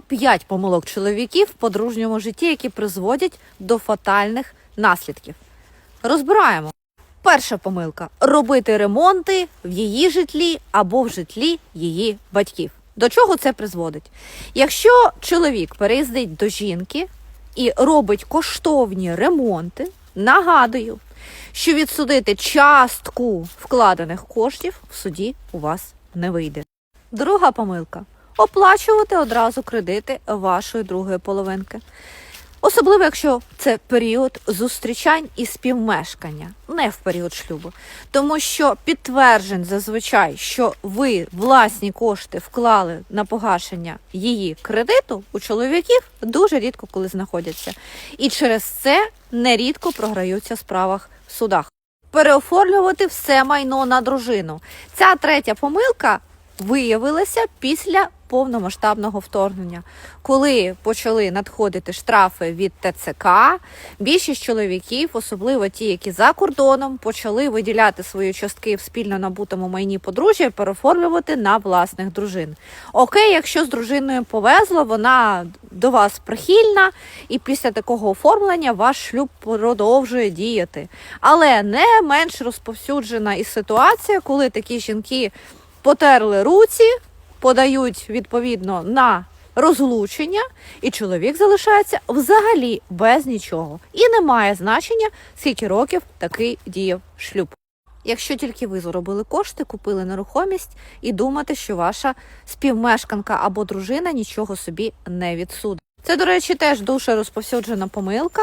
Топ-5 помилок чоловіків в подружньому житті, які призводять до фатальних наслідків. Розбираємо. Перша помилка робити ремонти в її житлі або в житлі її батьків. До чого це призводить? Якщо чоловік переїздить до жінки і робить коштовні ремонти, нагадую, що відсудити частку вкладених коштів в суді у вас не вийде. Друга помилка оплачувати одразу кредити вашої другої половинки. Особливо, якщо це період зустрічань і співмешкання, не в період шлюбу. Тому що підтверджень зазвичай, що ви власні кошти вклали на погашення її кредиту, у чоловіків дуже рідко коли знаходяться. І через це нерідко програються в справах в судах. Переоформлювати все майно на дружину. Ця третя помилка виявилася після повномасштабного вторгнення, коли почали надходити штрафи від ТЦК. Більшість чоловіків, особливо ті, які за кордоном, почали виділяти свої частки в спільно набутому майні подружжя і переоформлювати на власних дружин. Окей, якщо з дружиною повезло, вона до вас прихильна, і після такого оформлення ваш шлюб продовжує діяти. Але не менш розповсюджена і ситуація, коли такі жінки потерли руці, подають відповідно на розлучення, і чоловік залишається взагалі без нічого. І не має значення, скільки років такий діяв шлюб. Якщо тільки ви заробили кошти, купили нерухомість і думати, що ваша співмешканка або дружина нічого собі не відсудить. Це, до речі, теж дуже розповсюджена помилка.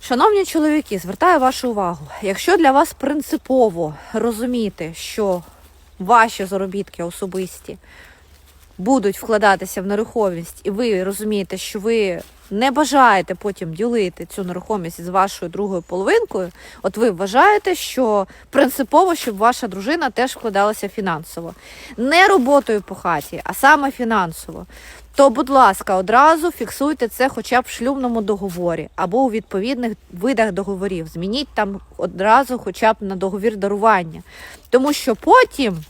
Шановні чоловіки, звертаю вашу увагу, якщо для вас принципово розуміти, що ваші заробітки особисті будуть вкладатися в нерухомість, і ви розумієте, що ви не бажаєте потім ділити цю нерухомість з вашою другою половинкою, от ви вважаєте, що принципово, щоб ваша дружина теж вкладалася фінансово. Не роботою по хаті, а саме фінансово. То, будь ласка, одразу фіксуйте це хоча б в шлюбному договорі або у відповідних видах договорів. Змініть там одразу хоча б на договір дарування. Тому що потім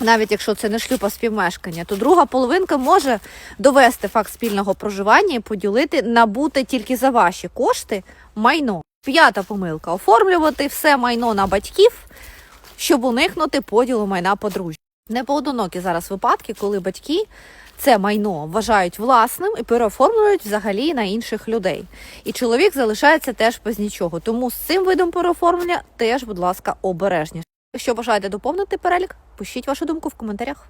навіть якщо це не шлюб, а співмешкання, то друга половинка може довести факт спільного проживання і поділити набуте тільки за ваші кошти майно. П'ята помилка оформлювати все майно на батьків, щоб уникнути поділу майна подружжя. Непоодинокі зараз випадки, коли батьки це майно вважають власним і переоформлюють взагалі на інших людей. І чоловік залишається теж без нічого. Тому з цим видом переоформлення теж, будь ласка, обережніше. Якщо бажаєте доповнити перелік, пишіть вашу думку в коментарях.